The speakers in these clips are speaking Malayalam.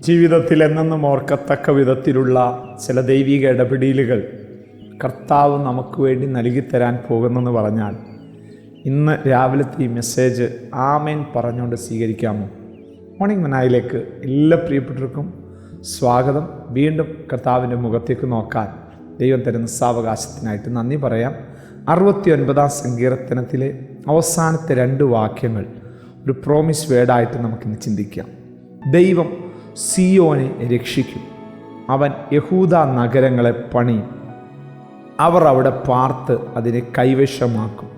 ജീവിതത്തിൽ എന്നെന്നും ഓർക്കത്തക്ക വിധത്തിലുള്ള ചില ദൈവിക ഇടപെടലുകൾ കർത്താവ് നമുക്ക് വേണ്ടി നൽകിത്തരാൻ പോകുന്നെന്ന് പറഞ്ഞാൽ ഇന്ന് രാവിലത്തെ ഈ മെസ്സേജ് ആമേൻ പറഞ്ഞുകൊണ്ട് സ്വീകരിക്കാമോ? മോർണിംഗ് മനായിലേക്ക് എല്ലാ പ്രിയപ്പെട്ടവർക്കും സ്വാഗതം. വീണ്ടും കർത്താവിന്റെ മുഖത്തേക്ക് നോക്കാൻ ദൈവം തരുന്ന സാവകാശത്തിനായിട്ട് നന്ദി പറയാം. അറുപത്തി ഒൻപതാം സങ്കീർത്തനത്തിലെ അവസാനത്തെ രണ്ട് വാക്യങ്ങൾ ഒരു പ്രോമിസ് വേർഡായിട്ട് നമുക്കിന്ന് ചിന്തിക്കാം. ദൈവം സിയോനെ രക്ഷിക്കും. അവൻ യഹൂദ നഗരങ്ങളെ പണിയും. അവർ അവിടെ പാർത്ത് അതിനെ കൈവശമാക്കും.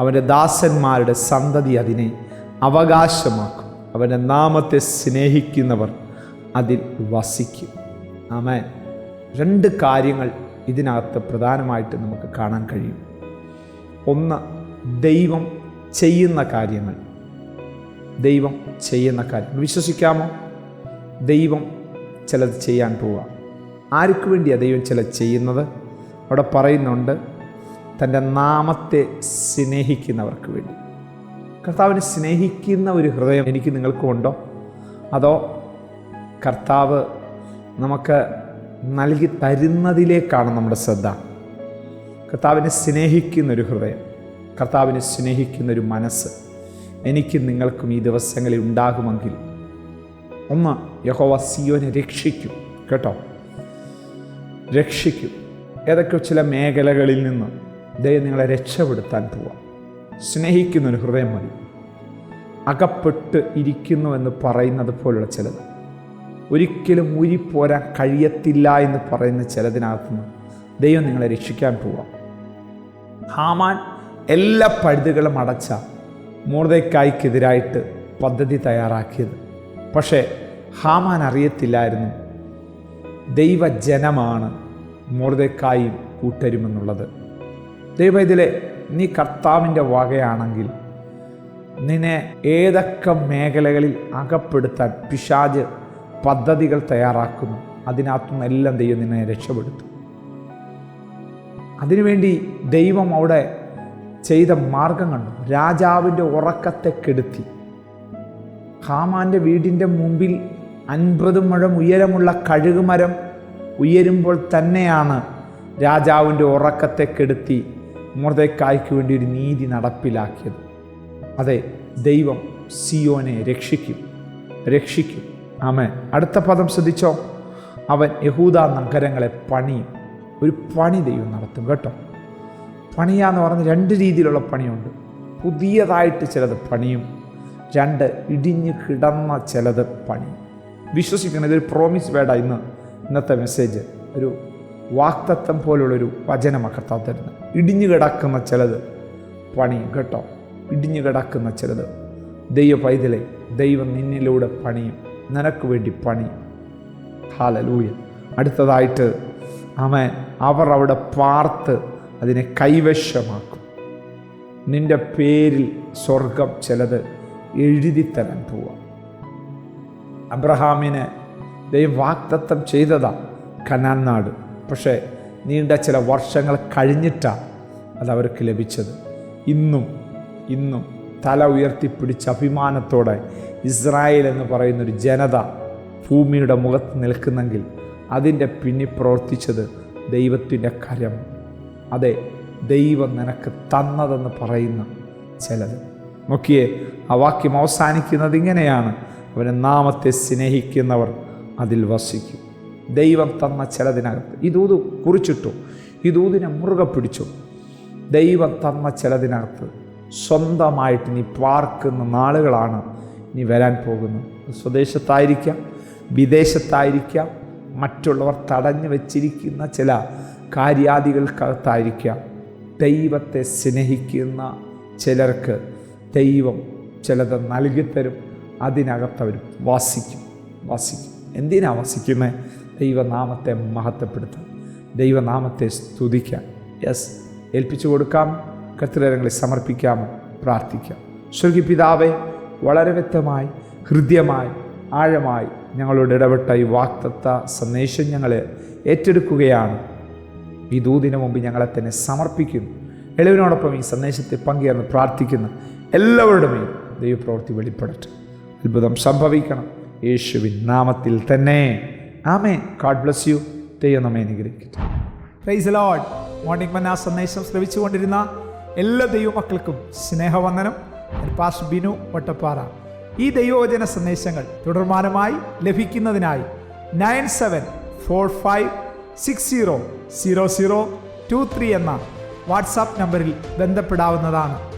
അവന്റെ ദാസന്മാരുടെ സന്തതി അതിനെ അവകാശമാക്കും. അവന്റെ നാമത്തെ സ്നേഹിക്കുന്നവർ അതിൽ വസിക്കും. ആമേൻ. രണ്ട് കാര്യങ്ങൾ ഇതിനകത്ത് പ്രധാനമായിട്ട് നമുക്ക് കാണാൻ കഴിയും. ഒന്ന് ദൈവം ചെയ്യുന്ന കാര്യങ്ങൾ. ദൈവം ചെയ്യുന്ന കാര്യങ്ങൾ. വിശ്വസിക്കാമോ? ദൈവം ചിലത് ചെയ്യാൻ പോവുക. ആർക്ക് വേണ്ടിയാണ് ദൈവം ചില ചെയ്യുന്നത്? അവിടെ പറയുന്നുണ്ട് തന്റെ നാമത്തെ സ്നേഹിക്കുന്നവർക്ക് വേണ്ടി. കർത്താവിനെ സ്നേഹിക്കുന്ന ഒരു ഹൃദയം എനിക്ക് നിങ്ങൾക്കും ഉണ്ടോ? അതോ കർത്താവ് നമുക്ക് നൽകി തരുന്നതിലേക്കാണ് നമ്മുടെ ശ്രദ്ധ? കർത്താവിനെ സ്നേഹിക്കുന്ന ഒരു ഹൃദയം കർത്താവിനെ സ്നേഹിക്കുന്നൊരു മനസ്സ് എനിക്ക് നിങ്ങൾക്കും ഈ ദിവസങ്ങളിൽ ഉണ്ടാകുമെങ്കിൽ ഒന്ന് യഹോവ സിയോനെ രക്ഷിക്കും. കേട്ടോ? രക്ഷിക്കും. ഏതൊക്കെ ചില മേഖലകളിൽ നിന്ന് ദൈവം നിങ്ങളെ രക്ഷപ്പെടുത്താൻ പോവാം. സ്നേഹിക്കുന്നൊരു ഹൃദയം മതി. അകപ്പെട്ട് ഇരിക്കുന്നു എന്ന് പറയുന്നത് പോലുള്ള ചിലത്. ഒരിക്കലും ഊരിപ്പോരാൻ കഴിയത്തില്ല എന്ന് പറയുന്ന ചിലതിനകത്തുനിന്ന് ദൈവം നിങ്ങളെ രക്ഷിക്കാൻ പോവാം. ഹാമാൻ എല്ലാ പഴുതുകളും അടച്ച മൂർദയ്ക്കായ്ക്കെതിരായിട്ട് പദ്ധതി തയ്യാറാക്കിയത് പക്ഷേ ഹാമാൻ അറിയത്തില്ലായിരുന്നു. ദൈവജനമാണ് മോർദക്കായും കൂട്ടരുമെന്നുള്ളത്. ദൈവ ഇതിലെ നീ കർത്താവിന്റെ വകയാണെങ്കിൽ നിന്നെ ഏതൊക്കെ മേഖലകളിൽ അകപ്പെടുത്താൻ പിശാജ് പദ്ധതികൾ തയ്യാറാക്കുന്നു അതിനകത്തുനിന്ന് എല്ലാം ദൈവം നിന്നെ രക്ഷപ്പെടുത്തും. അതിനുവേണ്ടി ദൈവം അവിടെ ചെയ്ത മാർഗം കണ്ടു. രാജാവിന്റെ ഉറക്കത്തെ കെടുത്തി. ഹാമാന്റെ വീടിന്റെ മുമ്പിൽ അൻപത് മുഴം ഉയരമുള്ള കഴുകുമരം ഉയരുമ്പോൾ തന്നെയാണ് രാജാവിന്റെ ഉറക്കത്തെ കെടുത്തി മുറതേക്കായ്ക്ക് വേണ്ടി ഒരു നീതി നടപ്പിലാക്കിയത്. അതെ ദൈവം സിയോനെ രക്ഷിക്കും. രക്ഷിക്കും. ആമേ അടുത്ത പദം ശ്രദ്ധിച്ചോ? അവൻ യഹൂദ നഗരങ്ങളെ പണിയും ഒരു പണി ദൈവം നടത്തും കേട്ടോ. പണിയാന്ന് പറഞ്ഞ് രണ്ട് രീതിയിലുള്ള പണിയുണ്ട്. പുതിയതായിട്ട് ചിലത് പണിയും രണ്ട് ഇടിഞ്ഞു കിടന്ന ചിലത് പണി. വിശ്വസിക്കണം ഇതൊരു പ്രോമിസ് വേടാ ഇന്ന്. ഇന്നത്തെ മെസ്സേജ് ഒരു വാക്തത്വം പോലുള്ളൊരു വചനമാണ് തരുന്നത് ഇടിഞ്ഞു കിടക്കുന്ന ചിലത് പണി കേട്ടോ. ഇടിഞ്ഞു കിടക്കുന്ന ചിലത്. ദൈവ പൈതലെ ദൈവം നിന്നിലൂടെ പണിയും നിനക്ക് വേണ്ടി പണിയും. ഹാലലൂയ അടുത്തതായിട്ട് അവൻ അവർ അവിടെ പാർത്ത് അതിനെ കൈവശമാക്കും. നിന്റെ പേരിൽ സ്വർഗം ചിലത് എഴുതിത്തരാൻ പോവുക അബ്രഹാമിന് ദൈവം വാക്തത്വം ചെയ്തതാ കനാൻ നാട്. പക്ഷേ നീണ്ട ചില വർഷങ്ങൾ കഴിഞ്ഞിട്ടാണ് അത് അവർക്ക് ലഭിച്ചത്. ഇന്നും ഇന്നും തല ഉയർത്തിപ്പിടിച്ച അഭിമാനത്തോടെ ഇസ്രായേൽ എന്ന് പറയുന്നൊരു ജനത ഭൂമിയുടെ മുഖത്ത് നിൽക്കുന്നെങ്കിൽ അതിന്റെ പിന്നിൽ പ്രവർത്തിച്ചത് ദൈവത്തിന്റെ കരം അതെ ദൈവം നിനക്ക് തന്നതെന്ന് പറയുന്ന ചിലത്. നോക്കിയേ ആ വാക്യം അവസാനിക്കുന്നത് ഇങ്ങനെയാണ്. അവന്റെ നാമത്തെ സ്നേഹിക്കുന്നവർ അതിൽ വസിക്കും. ദൈവം തന്ന ചിലതിനകത്ത് ഇതൂത് കുറിച്ചിട്ടു ഇതൂതിനെ മുറുകെ പിടിച്ചു. ദൈവം തന്ന ചിലതിനകത്ത് സ്വന്തമായിട്ട് നീ പാർക്കുന്ന നാളുകളാണ് നീ വരാൻ പോകുന്നത്. സ്വദേശത്തായിരിക്കാം വിദേശത്തായിരിക്കാം മറ്റുള്ളവർ തടഞ്ഞു വച്ചിരിക്കുന്ന ചില കാര്യാദികൾക്കകത്തായിരിക്കാം. ദൈവത്തെ സ്നേഹിക്കുന്ന ചിലർക്ക് ദൈവം ചിലത് നൽകിത്തരും അതിനകത്തവർ വാസിക്കും വാസിക്കും. എന്തിനാ വസിക്കുന്നത് ദൈവനാമത്തെ മഹത്വപ്പെടുത്താൻ ദൈവനാമത്തെ സ്തുതിക്കാം യെസ് ഏൽപ്പിച്ചു കൊടുക്കാം കർത്തരങ്ങളിൽ സമർപ്പിക്കാം പ്രാർത്ഥിക്കാം. സ്വർഗി പിതാവെ വളരെ വ്യക്തമായി ഹൃദ്യമായി ആഴമായി ഞങ്ങളോട് ഇടപെട്ട ഈ വാക്തത്വ സന്ദേശം ഞങ്ങൾ ഏറ്റെടുക്കുകയാണ്. ഈ ദൂതിന് മുമ്പ് ഞങ്ങളെ തന്നെ സമർപ്പിക്കുന്നു. എളിവിനോടൊപ്പം ഈ സന്ദേശത്തെ പങ്കുചേർന്ന് പ്രാർത്ഥിക്കുന്ന. എല്ലാവരുടെ മേലും ദൈവപ്രവൃത്തി വെളിപ്പെടട്ടെ. അത്ഭുതം സംഭവിക്കണം. യേശുവിൻ നാമത്തിൽ തന്നെ. ആമേ ഗാഡ് ബ്ലസ് യു ദൈവം നമ്മെ അനുഗ്രഹിക്കട്ടെ. പ്രൈസ് ലോഡ് മോർണിംഗ് മന്ന സന്ദേശം ശ്രവിച്ചുകൊണ്ടിരുന്ന എല്ലാ ദൈവമക്കൾക്കും സ്നേഹവന്ദനം. പാസ് ബിനു വട്ടപ്പാറ. ഈ ദൈവവചന സന്ദേശങ്ങൾ തുടർമാനമായി ലഭിക്കുന്നതിനായി nine seven four five six zero zero zero two three എന്ന വാട്സാപ്പ് നമ്പറിൽ ബന്ധപ്പെടാവുന്നതാണ്.